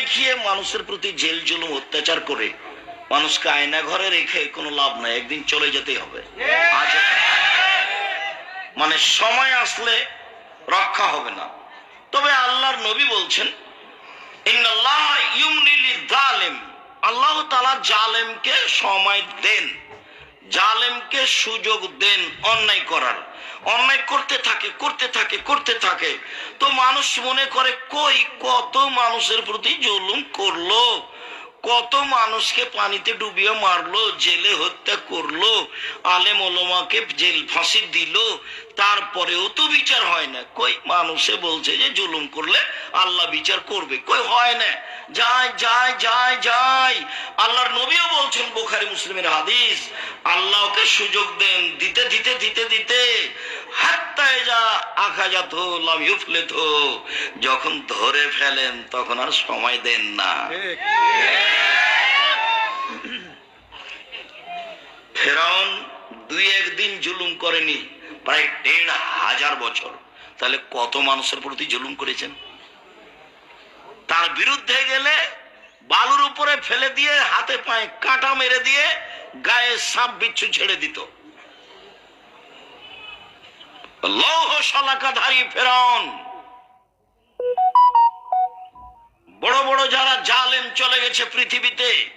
দেখিয়ে মানুষের প্রতি জেল জুলুম, অত্যাচার করে মানুষকে আয়না ঘরে রেখে কোনো লাভ নাই, একদিন চলে যেতেই হবে। মানে সময় আসলে রক্ষা হবে না। তবে আল্লাহর নবী বলছেন আল্লাহ তাআলা জালেমকে সময় দেন। জালেমকে সুযোগ দেন অন্যায় করার। অন্যায় করতে থাকে করতে থাকে করতে থাকে। তো মানুষ মনে করে, কই কত মানুষের প্রতি জুলুম করল? কত মানুষকে পানিতে ডুবিয়ে মারলো, জেলে হত্যা করল, আলেম ওলমাকে জেল ফাঁসি দিল, তারপরেও তো বিচার হয় না। কই মানুষে বলছে যে জুলুম করলে আল্লাহ বিচার করবে। কই হয় না। যাই যায় যাই যাই। আল্লাহর নবীও বলছেন, বোখারি মুসলিমের হাদিস, আল্লাহকে সুযোগ দেন, দিতে দিতে দিতে দিতে। যখন ধরে ফেলেন, তখন আর সময় দেন না। ফেরাউন দুই একদিন জুলুম করেনি, প্রায় দেড় হাজার বছর। তাহলে কত মানুষের প্রতি জুলুম করেছেন? তার বিরুদ্ধে গেলে বালুর উপরে ফেলে দিয়ে, হাতে পায়ে কাঁটা মেরে দিয়ে, গায়ে সাপ বিচ্ছু ছেড়ে দিত। লৌহ ফেরাউন। বড় বড় যারা জালেম চলে গেছে পৃথিবীতে,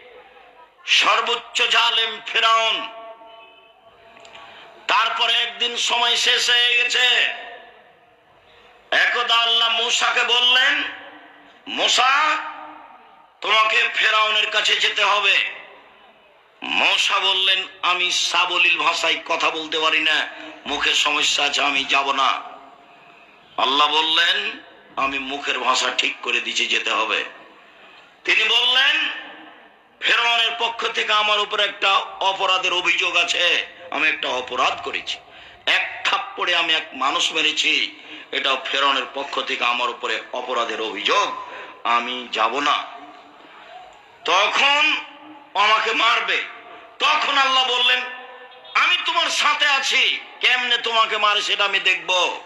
সর্বোচ্চ জালেম ফেরাউন। তারপরে একদিন সময় শেষ হয়ে গেছে। একদা আল্লাহ মূসাকে বললেন, মূসা, তোমাকে ফেরাউনের কাছে যেতে হবে। মশা বললেন, আমি সাবলীল ভাষায় কথা বলতে পারি না মুখের সমস্যা আছে, আমি যাব না। আল্লাহ বললেন, আমি মুখের ভাষা ঠিক করে দিচ্ছি যেতে হবে। তিনি বললেন ফেরাউনের পক্ষ থেকে আমার উপর একটা অপরাধের অভিযোগ আছে, আমি একটা অপরাধ করেছি। এক থাপ্পড়ে আমি এক মানুষ মেরেছি এটা ফেরাউনের পক্ষ থেকে আমার উপরে অপরাধের অভিযোগ, আমি যাব না। তখন আমাকে মারবে। তখন আল্লাহ বললেন, আমি তোমার সাথে আছি, কেমনে তোমাকে মারে সেটা আমি দেখব।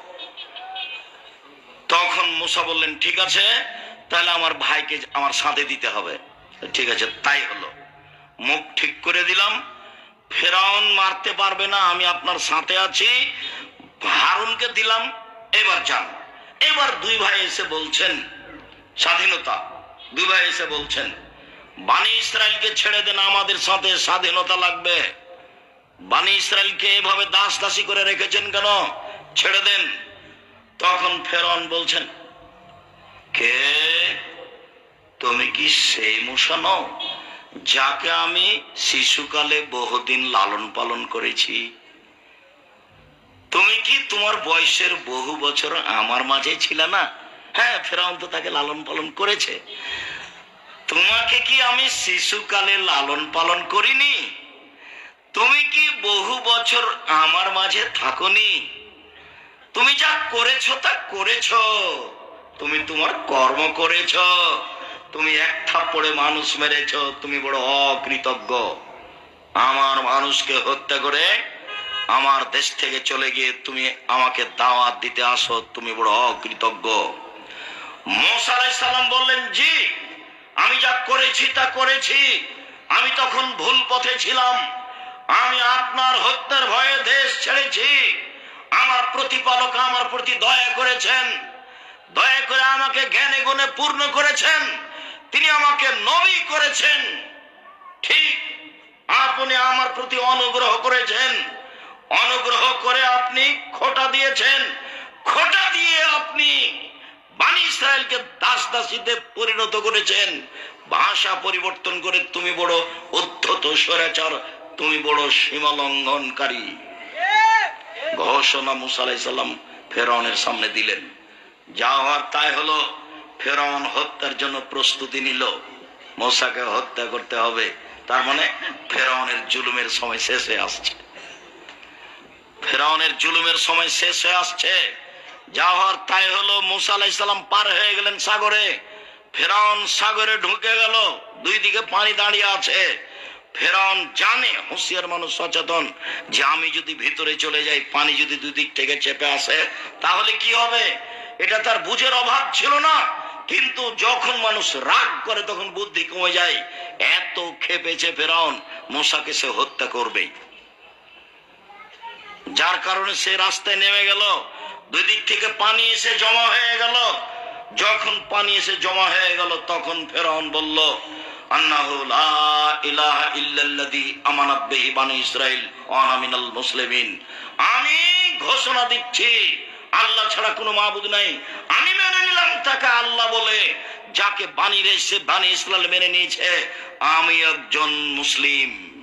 তখন মুসা বললেন, ঠিক আছে, তাহলে আমার ভাইকে আমার সাথে দিতে হবে। ঠিক আছে, তাই হলো। মুখ ঠিক করে দিলাম, ফেরাউন মারতে পারবে না, আমি আপনার সাথে আছি, হারুনকে দিলাম, এবার যান। এবার দুই ভাই এসে বলছেন, স্বাধীনতা। দুই ভাই এসে বলছেন বানি ইসরায়েলকে ছেড়ে দেন, আমাদের সাথে স্বাধীনতা লাগবে। বানি ইসরায়েলকে এভাবে দাস দাসী করে রেখেছেন কেন? ছেড়ে দেন। তখন ফেরন বলছেন, কে? তুমি কি সেই মুসা নও যাকে আমি শিশুকালে বহুদিন লালন পালন করেছি? তুমি কি তোমার বয়সের বহু বছর আমার মাঝে ছিল না? হ্যাঁ ফেরাউন তো তাকে লালন পালন করেছে। তোমাকে কি আমি শিশুকালে লালন পালন করিনি? তুমি কি বহু বছর আমার মাঝে থাকনি? তুমি যা করেছ তা করেছ। তুমি তোমার কর্ম করেছ। তুমি এক থাপ্পড়ে মানুষ মেরেছ। তুমি বড় অকৃতজ্ঞ। আমার মানুষকে হত্যা করে আমার দেশ থেকে চলে গিয়ে তুমি আমাকে দাওয়াত দিতে আসো। তুমি বড় অকৃতজ্ঞ। মোসা সালাম বললেন, জি আমি যা করেছি তা করেছি। আমি তখন ভুল পথে ছিলাম। আমি আপনার হত্যার ভয়ে দেশ ছেড়েছি। আমার প্রতিপালক আমার প্রতি দয়া করেছেন। দয়া করে আমাকে জ্ঞানে গুণে পূর্ণ করেছেন। তিনি আমাকে নবী করেছেন। ঠিক আপনি আমার প্রতি অনুগ্রহ করেছেন। অনুগ্রহ করে আপনি খোটা দিয়েছেন। খোটা দিয়ে আপনি বানি ইসরায়েলকে দাস দাসীতে পরিণত করেছেন। ভাষা পরিবর্তন করে তুমি বড় স্বরাচার, তুমি বড় ঘোষণা সামনে দিলেন। যা হওয়ার তাই হলো, ফেরাউন হত্যার জন্য প্রস্তুতি নিল। মোসাকে হত্যা করতে হবে, তার মানে ফেরাউনের জুলুমের সময় শেষ হয়ে আসছে। ফেরাউনের জুলুমের সময় শেষ হয়ে আসছে। যা হওয়ার তাই হলো মুসা আলাইসাল্লাম পার হয়ে গেলেন সাগরে। ফেরাউন সাগরে ঢুকে গেল, দুই দিকে পানি দাঁড়িয়ে আছে। ফেরাউন জানে, হুঁশিয়ার মানুষ সচেতন, যে আমি যদি ভিতরে চলে যাই, পানি যদি দুই দিক থেকে চেপে আসে, তাহলে কি হবে? এটা তার বুঝের অভাব ছিল না। কিন্তু যখন মানুষ রাগ করে, তখন বুদ্ধি কমে যায়। এত খেপেছে ফেরাউন মশাকে সে হত্যা করবেই। যার কারণে সে রাস্তায় নেমে গেল। দুই দিক থেকে পানি এসে জমা হয়ে গেল। যখন পানি এসে জমা হয়ে গেল, তখন ফেরাউন বলল আমি ঘোষণা দিচ্ছি, আল্লাহ ছাড়া কোনো মাবুদ নাই। আমি মেনে নিলাম তাকে আল্লাহ বলে। যাকে বানি রেখেছে বানি ইসরাইল মেনে নিয়েছে, আমি একজন মুসলিম।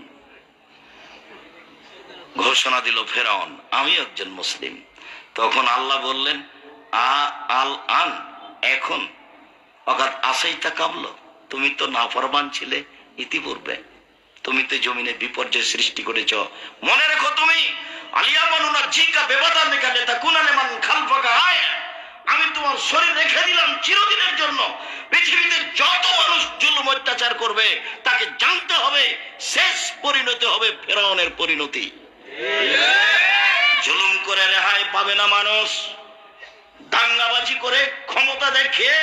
ঘোষণা দিল ফেরাউন, আমি একজন মুসলিম। তখন আল্লাহ বললেন, আ আল আন, এখন। অগাধ আসাই তা কাবলো, তুমি তো নাফরমান ছিলে ইতিপূর্বে। তুমি তো জমিনে বিপর্যয় সৃষ্টি করেছ। মনে রেখো তুমি আলিয়া মানুনা জিকা বেবাদা মেকালে তা কুনালে মান খালফাকা আয়। আমি তোমার শরীর রেখে দিলাম চিরদিনের জন্য। পৃথিবীতে যত মানুষ জুলুম অত্যাচার করবে, তাকে জানতে হবে, শেষ পরিণতি হবে ফেরাউনের পরিণতি। জুলুম করে রেহাই পাবে না মানুষ। দাঙ্গাবাজি করে ক্ষমতা দেখিয়ে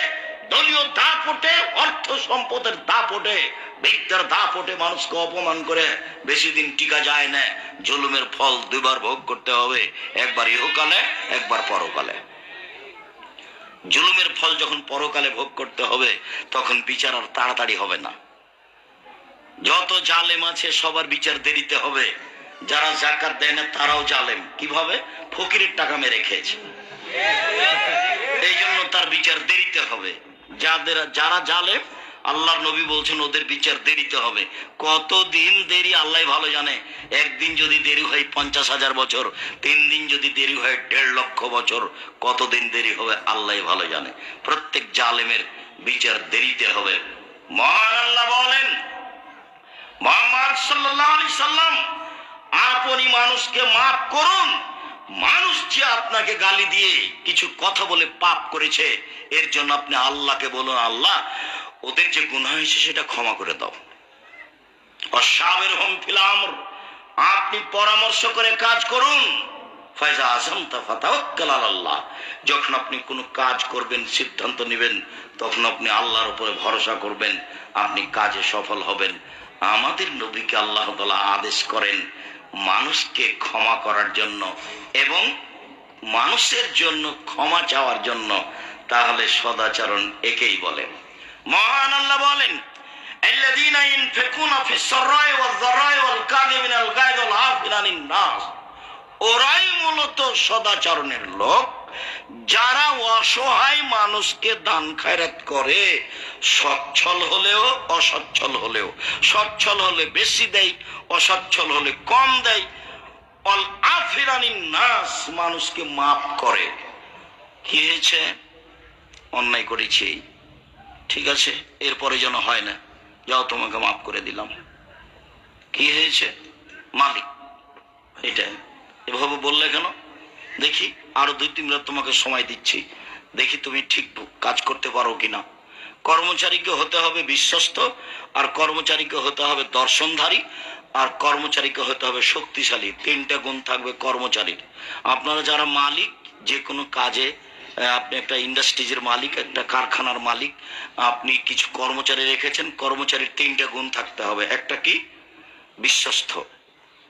দলীয় দাপটে, অর্থ সম্পদের দাপটে বিদ্যার দাপটে মানুষকে অপমান করে বেশি দিন টিকা যায় না। জুলুমের ফল দুইবার ভোগ করতে হবে, একবার ইহকালে, একবার পরকালে। জুলুমের ফল যখন পরকালে ভোগ করতে হবে, তখন বিচার আর তাড়াতাড়ি হবে না। যত জালেম আছে, সবার বিচার দেরিতে হবে। যারা জাকাত দেয় না, তারাও জালেম। কীভাবে? ফকিরের টাকা মেরে খেয়েছে। এই জন্য তার বিচার দেরিতে হবে। যাদের যারা জালেম, আল্লাহর নবী বলছেন, ওদের বিচার দেরিতে হবে। কতদিন দেরি, আল্লাহ ভালো জানে। একদিন যদি দেরি হয় পঞ্চাশ হাজার বছর, তিন দিন যদি দেরি হয় দেড় লক্ষ বছর। কতদিন দেরি হবে, আল্লাহ ভালো জানে। প্রত্যেক জালেমের বিচার দেরিতে হবে। মহান আল্লাহ বলেন, মোহাম্মদ সাল্লাহ সাল্লাম আপনি মানুষকে মাফ করুন। মানুষ যে আপনাকে গালি দিয়ে কিছু কথা বলে পাপ করেছে, এর জন্য আপনি আল্লাহকে বলুন, আল্লাহ, ওদের যে গুণ হয়েছে সেটা ক্ষমা করে দাও। অসাবের হোম ফিলাম আপনি পরামর্শ করে কাজ করুন। ফয়জা আজম তাফাতাওয়াক্কাল আল্লাহ যখন আপনি কোনো কাজ করবেন, সিদ্ধান্ত নেবেন, তখন আপনি আল্লাহর উপরে ভরসা করবেন, আপনি কাজে সফল হবেন। আমাদের নবীকে আল্লাহ তাআলা আদেশ করেন মানুষকে ক্ষমা করার জন্য এবং মানুষের জন্য ক্ষমা চাওয়ার জন্য তাহলে সদাচরণ একেই বলে মহান আল্লাহ বলেন الذين ينفقون في السراء والضراء والكاظمين الغيظ والعافين عن الناس ওরাই মূলত সদাচরণের লোক যারা অসহায় মানুষকে দান খায়রাত করে, সচ্ছল হলেও অসচ্ছল হলেও। সচ্ছল হলে বেশি দেয়, অসচ্ছল হলে কম দেয়। অল আফিরানি নাস মানুষকে মাফ করে। কি হয়েছে? অন্যায় করেছি। ঠিক আছে, এরপরে যেন হয় না। যাও, তোমাকে মাফ করে দিলাম। কি হয়েছে? মালিক। এটাই এভাবে বললে কেন? দেখি। আরও দুই, তিন রাত তোমাকে সময় দিচ্ছি। দেখি তুমি ঠিক কাজ করতে পারো কিনা। কর্মচারীকে হতে হবে বিশ্বস্ত, আর কর্মচারীকে হতে হবে দর্শনধারী, আর কর্মচারীকে হতে হবে শক্তিশালী। তিনটা গুণ থাকবে কর্মচারীর। আপনারা যারা মালিক, যে কোনো কাজে আপনি একটা ইন্ডাস্ট্রিজের মালিক, একটা কারখানার মালিক, আপনি কিছু কর্মচারী রেখেছেন, কর্মচারীর তিনটা গুণ থাকতে হবে। একটা কি? বিশ্বস্ত।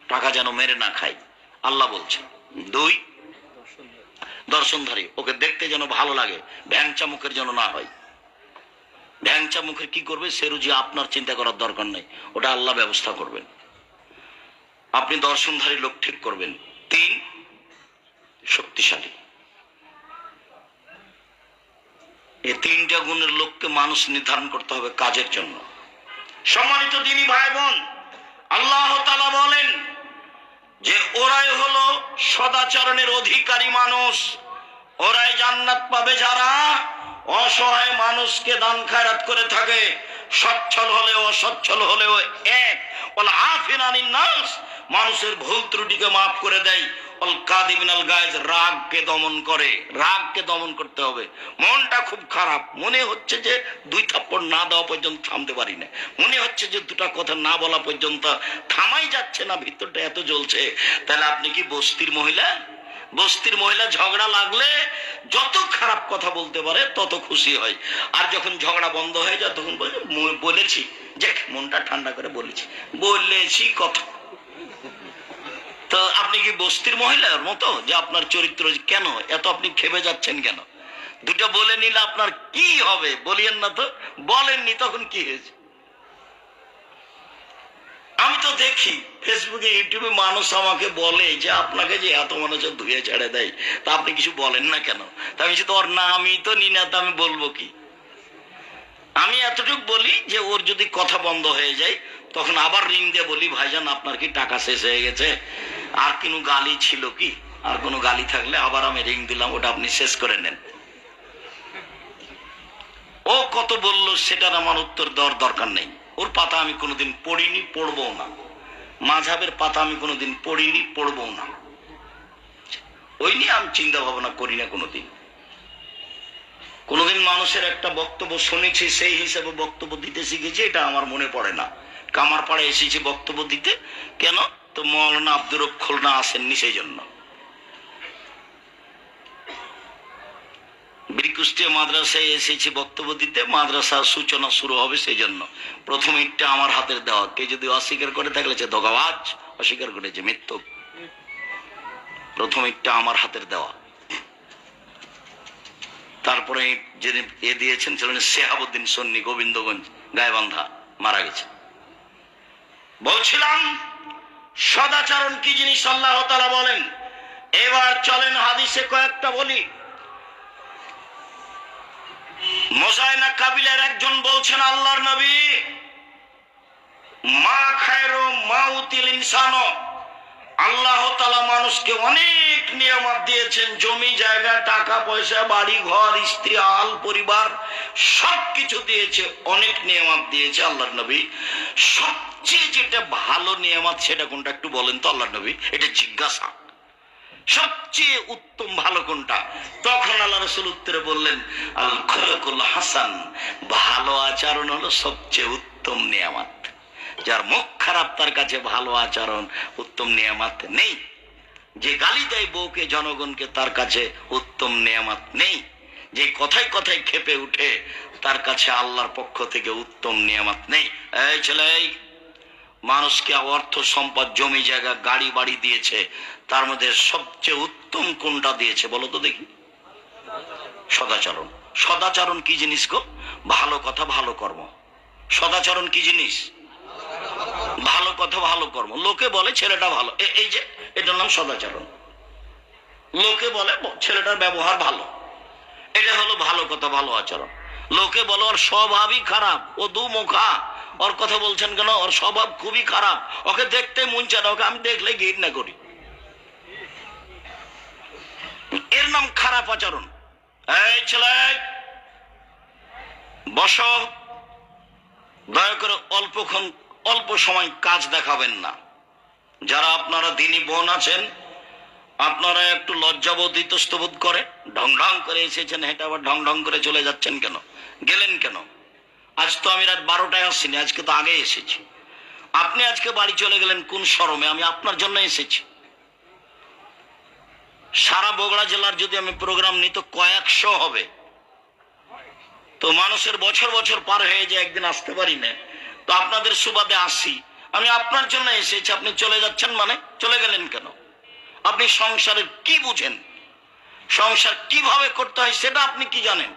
টাকা যেন মেরে না খায়। আল্লাহ বলছেন দুই দর্শনধারী, ওকে দেখতে যেন ভালো লাগে, ভ্যাংচা মুখের যেন না হয়। ভ্যাংচা মুখের কি করবে, সে রুজি আপনার চিন্তা করার দরকার নেই, ওটা আল্লাহ ব্যবস্থা করবেন। আপনি দর্শনধারী লোক ঠিক করবেন। তিন, শক্তিশালী। এই তিনটা গুণের লোককে মানুষ নির্ধারণ করতে হবে কাজের জন্য। সম্মানিত দিনী ভাই বোন, আল্লাহ বলেন যে ওরাই হলো সদাচরণের অধিকারী মানুষ, ওরাই জান্নাত পাবে যারা অসহায় মানুষকে দান খায়রাত করে থাকে। সচ্ছল হলেও অসচ্ছল হলেও এক। মানুষের ভুল ত্রুটিকে মাফ করে দেয়। রাগকে দমন করে, রাগকে দমন করতে হবে। মনটা খুব খারাপ। মনে হচ্ছে যে দুই থাপ্পড় না দেওয়া পর্যন্ত থামতে পারি না মনে হচ্ছে যে দুটা কথা না বলা পর্যন্ত থামাই যাচ্ছে না, ভিতরটা এত জ্বলছে। তাহলে আপনি কি বস্তির মহিলা? বস্তির মহিলা ঝগড়া লাগলে যত খারাপ কথা বলতে পারে, তত খুশি হয়। আর যখন ঝগড়া বন্ধ হয়ে যায়, তখন বলেছি। যে মনটা ঠান্ডা করে বলেছি। বলেছি কথা। তো আপনি কি বস্তির মহিলার মতো যে আপনার চরিত্র কেন? এত আপনি খেপে যাচ্ছেন কেন? দুটো বলে নিলে আপনার কি হবে? বলিয়েন না তো। বলেননি তখন কি হয়েছে? আমি তো দেখি ফেসবুকে ইউটিউবে মানুষ আমাকে বলে যে আপনাকে যে এত মানুষ ধুয়ে ছেড়ে দেয় তা আপনি কিছু বলেন না কেন? তা আমি বলছি, তোর না আমি তো নি না তা আমি বলব কি? আমি এতটুকু বলি যে ওর যদি কথা বন্ধ হয়ে যায়, তখন আবার রিং দিয়ে বলি, ভাইজান, আপনার কি টাকা শেষ হয়ে গেছে? আর কোনো গালি ছিল কি? আর কোনো গালি থাকলে আবার আমি রিং দিলাম, ওটা আপনি শেষ করে নেন। ও কত বলল, সেটার আমার উত্তর দেওয়ার দরকার নেই। ওর পাতা আমি কোনোদিন পড়িনি পড়ব না। মাঝাবের পাতা আমি কোনোদিন পড়িনি পড়ব না। ওই নিয়ে আমি চিন্তা ভাবনা করি না কোনোদিন। কোনোদিন মানুষের একটা বক্তব্য শুনেছি, সেই হিসাবে বক্তব্য দিতে শিখেছি, এটা আমার মনে পড়ে না। কামার পাড়ে এসেছি বক্তব্য দিতে। কেন? তো মৌলানা আব্দুর খুলনা আসেননি সেই জন্য বীরকুষ্টিয়া মাদ্রাসায় এসেছি বক্তব্য দিতে, মাদ্রাসার সূচনা শুরু হবে সেই জন্য প্রথম ইটটা আমার হাতের দেওয়া। কে যদি অস্বীকার করে থাকলে সে ধোকাবাজ, অস্বীকার করেছে মৃত্যু প্রথম ইটটা আমার হাতের দেওয়া। তারপরে যিনি এ দিয়েছেন ছিলেন শেহাবুদ্দিন সন্নি গোবিন্দগঞ্জ, গায়বান্ধা মারা গেছে বলছিলাম, সদাচরণ কি জিনিস আল্লাহ তালা বলেন? এবার চলেন হাদিসে কয়েকটা বলি। মোজাইনা কাবিলের একজন বলছেন, আল্লাহর নবী, মা খায়রো মা উতিল ইনসানো। আল্লাহ তালা মানুষকে অনেক নিয়ামত দিয়েছেন। জমি, জায়গা, টাকা, পয়সা, বাড়ি, ঘর, স্ত্রী, আল, পরিবার সব কিছু দিয়েছে, অনেক নিয়ামত দিয়েছে আল্লাহর নবী। সবচেয়ে যেটা ভালো নিয়ামত সেটা কোনটা একটু বলেন তো আল্লাহর নবী? এটা জিজ্ঞাসা। সবচেয়ে উত্তম ভালো কোনটা? তখন আল্লাহ রসুল উত্তরে বললেন, আল খলকুল হাসান। ভালো আচরণ হলো সবচেয়ে উত্তম নিয়ামত। যার মুখ খারাপ, তার কাছে ভালো আচরণ, উত্তম নিয়ামত নেই। যে গালি দেয় বউকে, জনগণকে, তার কাছে উত্তম নিয়ামত নেই। যে কথায় কথায় খেপে উঠে, তার কাছে আল্লাহর পক্ষ থেকে উত্তম নিয়ামত নেই। এই ছেলে মানুষকে অর্থ সম্পদ, জমি জায়গা, গাড়ি বাড়ি দিয়েছে, তার মধ্যে সবচেয়ে উত্তম কোনটা দিয়েছে বলো তো দেখি। সদাচরণ। সদাচরণ কি জিনিস গো? ভালো কথা, ভালো কর্ম। সদাচরণ কি জিনিস? ভালো কথা ভালো কর্ম। লোকে বলে ছেলেটা ভালো। এই যে, এটার নাম সদাচরণ। লোকে বলে ছেলেটার ব্যবহার ভালো। এটা হলো ভালো কথা, ভালো আচরণ। লোকে বলে ওর স্বভাবই খারাপ, ও দু মুখা ওর কথা বলছেন কেন? ওর স্বভাব খুবই খারাপ। ওকে দেখতে মন চায় ওকে আমি দেখলে ঘৃণা করি। এর নাম খারাপ আচরণ। এই ছেলে, বস। দয়া করে অল্পক্ষণ অল্প সময় কাজ দেখাবেন না। যারা আপনারা দিনী বোন আছেন, আপনারা একটু লজ্জাবোধ ইতস্তবোধ করে ঢং ঢং করে এসেছেন, হেঁটে আবার ঢং ঢং করে চলে যাচ্ছেন কেন? গেলেন কেন? আজ তো আমি রাত বারোটায় আসিনি, আজকে তো আগে এসেছি। আপনি আজকে বাড়ি চলে গেলেন কোন শরমে? আমি আপনার জন্য এসেছি। সারা বগুড়া জেলার যদি আমি প্রোগ্রাম নিই, তো কয়েকশো হবে। তো মানুষের বছর বছর পার হয়ে যায়, একদিন আসতে পারি না। তো আপনাদের সুবাদে আসি। আমি আপনার জন্য এসেছি, আপনি চলে যাচ্ছেন মানে? চলে গেলেন কেন? আপনি সংসারের কি বুঝেন? সংসার কীভাবে করতে হয় সেটা আপনি কি জানেন?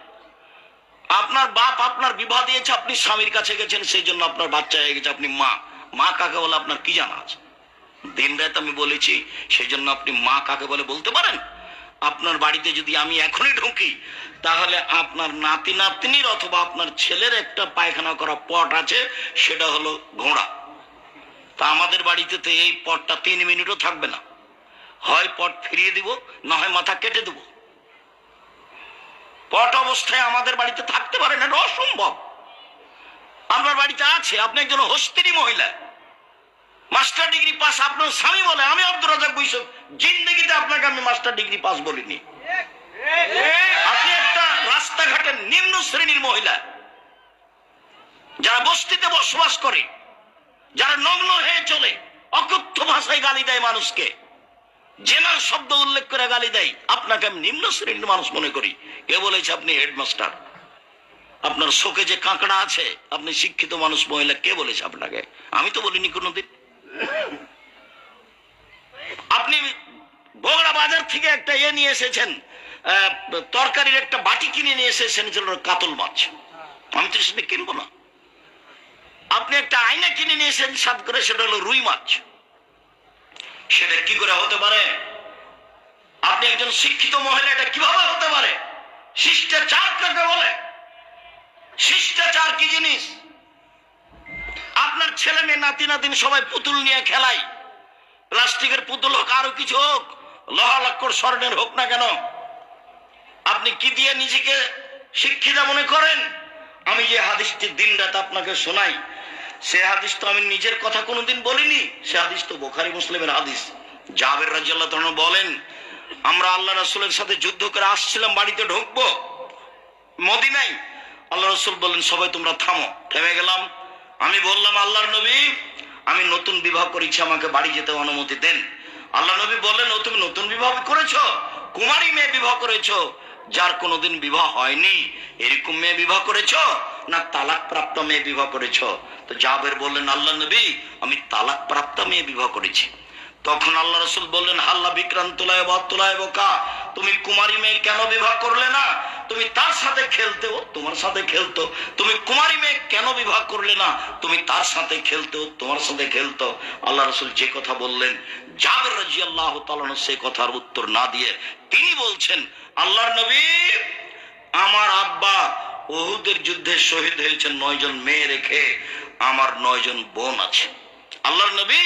আপনার বাপ আপনার বিবাহ দিয়েছে, আপনি স্বামীর কাছে গেছেন, সেই জন্য আপনার বাচ্চা হয়ে গেছে, আপনি মা। মা কাকে বলে আপনার কি জানা আছে? দিন রাত আমি বলেছি, সেই জন্য আপনি মা কাকে বলে বলতে পারেন? আপনার বাড়িতে যদি আমি এখনই ঢুকি, তাহলে আপনার নাতি নাতনির অথবা আপনার ছেলের একটা পায়খানা করা পট আছে, সেটা হলো ঘোড়া। তা আমাদের বাড়িতে তো এই পটটা তিন মিনিটও থাকবে না। হয় পট ফিরিয়ে দিব, না হয় মাথা কেটে দেব। পট অবস্থায় আমাদের বাড়িতে থাকতে পারে না অসম্ভব। আপনার বাড়িতে আছে, আপনি একজন হস্তিনী মহিলা। মাস্টার ডিগ্রি পাস আপনার স্বামী বলে, আমি আব্দুর রাজাক বৈশব জিন্দগিতে আপনাকে আমি মাস্টার ডিগ্রি পাস বলিনি। আপনি একটা রাস্তাঘাটের নিম্ন শ্রেণির মহিলা। যারা বস্তিতে বসবাস করে, যারা নগ্ন হয়ে চলে, অকথ্য ভাষায় গালি দেয় মানুষকে। জেনার শব্দ উল্লেখ করে গালি দেয়, আপনাকে আমি নিম্ন শ্রেণির মানুষ মনে করি। কে বলেছে আপনি হেডমাস্টার? আপনার শোকে যে কাঁকড়া আছে, আপনি শিক্ষিত মানুষ মহিলা, কে বলেছে আপনাকে? আমি তো বলিনি কোনোদিন আপনি বগড়া বাজার থেকে একটা ইয়ে নিয়ে এসেছেন তরকারির একটা বাটি কিনে নিয়ে এসেছেন কাতল মাছ। আমি তো সেটা কিনবো না। আপনি একটা আয়না কিনে নিয়ে এসেছেন, সাত করে, সেটা হলো রুই মাছ। সেটা কি করে হতে পারে? আপনি একজন শিক্ষিত মহিলা, এটা কীভাবে হতে পারে? শিষ্টাচার কাকে বলে? শিষ্টাচার কি জিনিস? আপনার ছেলে মেয়ে, নাতি, নাতিন সবাই পুতুল নিয়ে খেলাই প্লাস্টিকের পুতুল হোক, আরও কিছু হোক লোহা লক্কর স্বর্ণের হোক না কেন, আপনি কি দিয়ে নিজেকে শিক্ষিতা মনে করেন? আমি যে হাদিসটি দিন রাত আপনাকে শোনাই, সে হাদিস তো আমি নিজের কথা কোনোদিন বলিনি, সে হাদিস তো বোখারি মুসলিমের হাদিস। জাবের রাজিয়াল্লাহ বলেন, আমরা আল্লাহ রাসূলের সাথে যুদ্ধ করে আসছিলাম, বাড়িতে ঢুকবো মদিনাই আল্লাহ রসুল বললেন, সবাই তোমরা থামো। থেমে গেলাম। আমি বললাম, আল্লাহর নবী, আমি নতুন বিবাহ করেছি, আমাকে বাড়ি যেতে অনুমতি দেন। আল্লাহ নবী বললেন, ও তুমি নতুন বিবাহ করেছ? কুমারী মেয়ে বিবাহ করেছ? যার কোনোদিন বিবাহ হয়নি, এরকম মেয়ে বিবাহ করেছ? না তালাক প্রাপ্ত মেয়ে বিবাহ করেছ? তো জাবের বললেন, আল্লাহ নবী, আমি তালাক প্রাপ্ত মেয়ে বিবাহ করেছি। তখন আল্লাহ রসুল বললেন, হাল্লা বিক্রান্তলায় বত্তলায় বোকা, তুমি কুমারী মেয়ে কেন বিবাহ করলে না? তুমি তার সাথে খেলতে ও তোমার সাথে খেলতো। তুমি কুমারী মেয়ে কেন বিবাহ করলে না? তুমি তার সাথে খেলতে ও তোমার সাথে খেলতো। আল্লাহ রসুল যে কথা বললেন, জাবের রাজি আল্লাহ সে কথার উত্তর না দিয়ে তিনি বলছেন, আল্লাহর নবী, আমার আব্বা ওহুদের যুদ্ধে শহীদ হয়েছেন নয়জন মেয়ে রেখে, আমার নয়জন বোন আছে। আল্লাহর নবী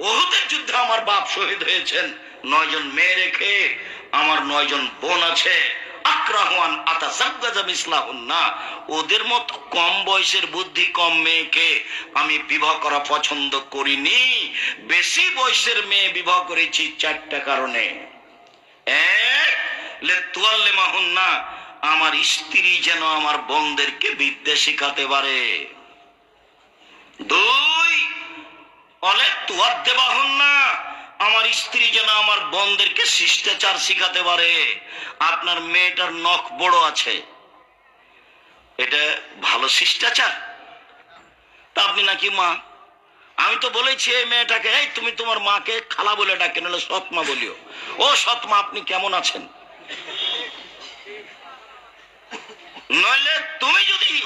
ওহুদের যুদ্ধে আমার বাপ শহীদ হয়েছেন। নয়জন মেয়ে রেখে আমার নয়জন বোন আছে। আক্রাহান আতা সাজ্জাজাম ইসলাহুন না ওদের মতো কম বয়সের বুদ্ধি কম মেয়েকে আমি বিবাহ করা পছন্দ করিনি। বেশি বয়সের মেয়ে বিবাহ করেছি চারটা কারণে। এক লে তুয়াল্লে মাহুন না আমার স্ত্রী যেন আমার বোনদেরকে বিদ্যা শিখাতে পারে। দুই অলে তুয়ার দেবাহন না। আমার স্ত্রী যেন আমার বোনদেরকে শিষ্টাচার শিখাতে পারে। আপনার মেয়েটার নখ বড় আছে। এটা ভালো শিষ্টাচার? তা আপনি নাকি মা? আমি তো বলেছি এই মেয়েটাকে, এই তুমি তোমার মাকে খালা বলে ডাকে, নাহলে সৎ মা বলিও। ও সৎ মা আপনি কেমন আছেন? নইলে তুমি যদি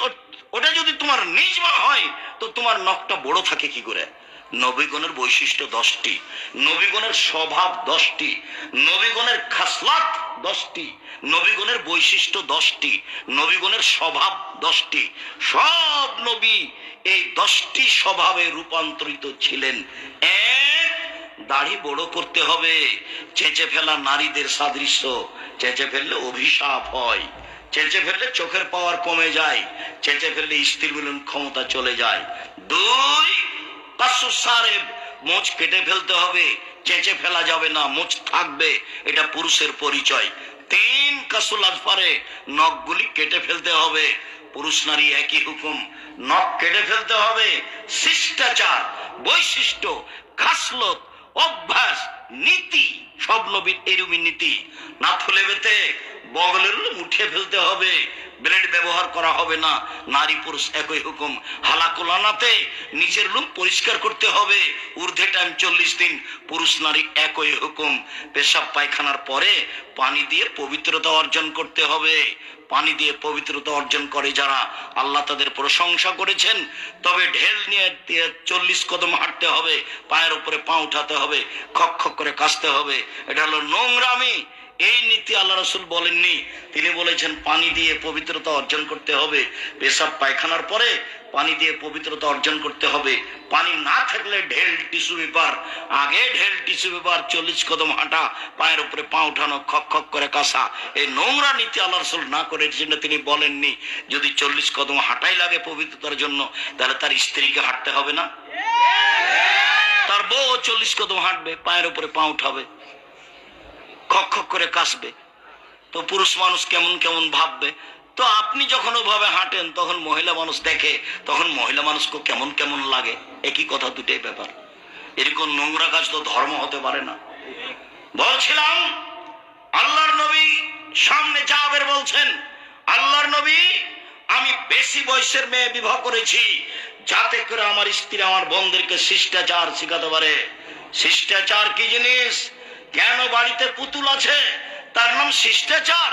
ওটা যদি তোমার নিজ মা হয়, তো তোমার নখটা বড় থাকে কি করে? নবীগণের বৈশিষ্ট্য দশটি, নবীগণের স্বভাব দশটি, নবীগণের খাসলাত দশটি, নবীগণের বৈশিষ্ট্য দশটি, নবীগণের স্বভাব দশটি। সব নবী এই দশটি স্বভাবে রূপান্তরিত ছিলেন। এক, দাড়ি বড় করতে হবে, চেঁচে ফেলা নারীদের সাদৃশ্য, চেঁচে ফেললে অভিশাপ হয়, চেঁচে ফেললে চোখের পাওয়ার কমে যায়, চেঁচে ফেললে স্ত্রী মিলন ক্ষমতা চলে যায়। দুই মোচ কেটে ফেলতে হবে, চেঁচে ফেলা যাবে না, মোচ থাকবে, এটা পুরুষের পরিচয়। তিন কাসুল আজফারে নখগুলি কেটে ফেলতে হবে, পুরুষ নারী একই হুকুম, নখ কেটে ফেলতে হবে, শিষ্টাচার, বৈশিষ্ট্য, খাসলত, অভ্যাস, নীতি, সব নবীর এরুমি নীতি। না থলে বেতে বগলের উঠিয়ে ফেলতে হবে ব্লেড ব্যবহার করা হবে না। নারী পুরুষ একই হুকুম। হালাকুলানাতে নিচের লুম পরিষ্কার করতে হবে। ঊর্ধ্বে টাইম চল্লিশ দিন, পুরুষ নারী একই হুকুম। পেশাব পায়খানার পরে পানি দিয়ে পবিত্রতা অর্জন করতে হবে। পানি দিয়ে পবিত্রতা অর্জন করে যারা আল্লাহ তাদের প্রশংসা করেছেন, তবে ঢেল নিয়ে চল্লিশ কদম হাঁটতে হবে, পায়ের উপরে পা উঠাতে হবে, খক খক করে কাশতে হবে। এটা হলো নোংরামি। এই নীতি আল্লাহ রসুল বলেননি। তিনি বলেছেন, পানি দিয়ে পবিত্রতা অর্জন করতে হবে। পেশাব পায়খানার পরে পানি দিয়ে পবিত্রতা অর্জন করতে হবে। পানি না থাকলে ঢেল, টিস্যু পেপার, আগে ঢেল, টিস্যু পেপার, চল্লিশ কদম হাঁটা, পায়ের উপরে পা উঠানো, খক খক করে কাঁসা, এই নোংরা নীতি আল্লাহ রসুল না করে জন্য তিনি বলেননি। যদি চল্লিশ কদম হাঁটাই লাগে পবিত্রতার জন্য, তাহলে তার স্ত্রীকে হাঁটতে হবে না? তার বউ চল্লিশ কদম হাঁটবে, পায়ের উপরে পা উঠাবে। খক খক করে কাশবে। তো পুরুষ মানুষ কেমন কেমন ভাববে? তো আপনি যখন ওভাবে হাঁটেন, তখন মহিলা মানুষ দেখে, তখন মহিলা মানুষকে কেমন কেমন লাগে? একই কথা দুটাই ব্যাপার। এরকম নোংরা কাজ তো ধর্ম হতে পারে না। বলছিলাম, আল্লাহর নবী সামনে যাবের বলছেন, আল্লাহর নবী, আমি বেশি বয়সের মেয়ে বিবাহ করেছি, যাতে করে আমার স্ত্রী আমার বোনদেরকে শিষ্টাচার শিখাতে পারে। শিষ্টাচার কি জিনিস? কেন বাড়িতে পুতুল আছে? তার নাম শিষ্টাচার।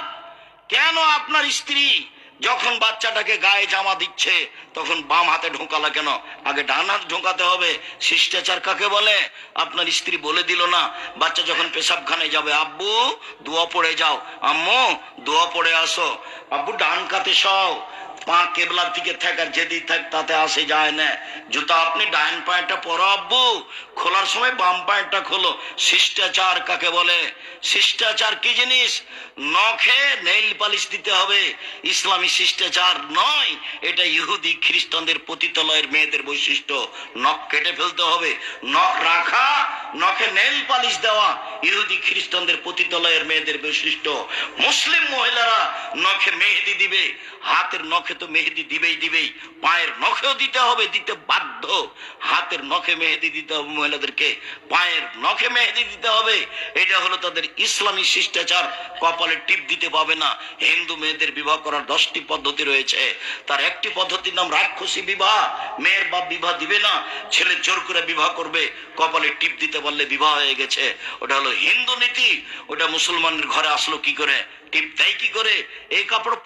কেন আপনার স্ত্রী যখন বাচ্চাটাকে গায়ে জামা দিচ্ছে, তখন বাম হাতে ঢোকালা কেন? আগে ডান হাত ঢোকাতে হবে। শিষ্টাচার কাকে বলে? আপনার স্ত্রী বলে দিল না। বাচ্চা যখন পেশাবখানে যাবে, আব্বু, দোয়া পড়ে যাও। আম্মু, দোয়া পড়ে আসো। আব্বু, ডান কাতে সও পা কেবলার দিকে থাক আর যেদিক থাক, তাতে আসে যায় না। জুতা আপনি ডাইন পায়েটা পরো আব্বু। খোলার সময় বাম পায়েটা খোলো। শিষ্টাচার কাকে বলে? শিষ্টাচার কি জিনিস? নখে নেইল পালিশ দিতে হবে। ইসলামী শিষ্টাচার নয়, এটা ইহুদি খ্রিস্টানদের পতিতলয়ের মেয়েদের বৈশিষ্ট্য। নখ কেটে ফেলতে হবে। নখ রাখা, নখে নেইল পালিশ দেওয়া, ইহুদি খ্রিস্টানদের পতিতলয়ের মেয়েদের বৈশিষ্ট্য। মুসলিম মহিলারা নখে মেহেদি দিবে। হাতের নখে তো মেহেদি দিবেই দিবেই, পায়ের নখেও দিতে হবে, দিতে বাধ্য। হাতের নখে মেহেদি দিতে হবে মহিলাদেরকে, পায়ের নখে মেহেদি দিতে হবে। এটা হলো তাদের ইসলামী শিষ্টাচার, কপালে টিপ দিতে পাবে না। হিন্দু মেয়েদের বিবাহ করার দশটি পদ্ধতি রয়েছে। তার একটি পদ্ধতির নাম রাক্ষসী বিবাহ। মেয়ের বাপ বিবাহ দিবে না, ছেলে জোর করে বিবাহ করবে, কপালে টিপ দিতে পারলে বিবাহ হয়ে গেছে। ওটা হলো হিন্দু নীতি, ওটা মুসলমানের ঘরে আসলো কি করে? টিপ দেয় কি করে? এই কাপড়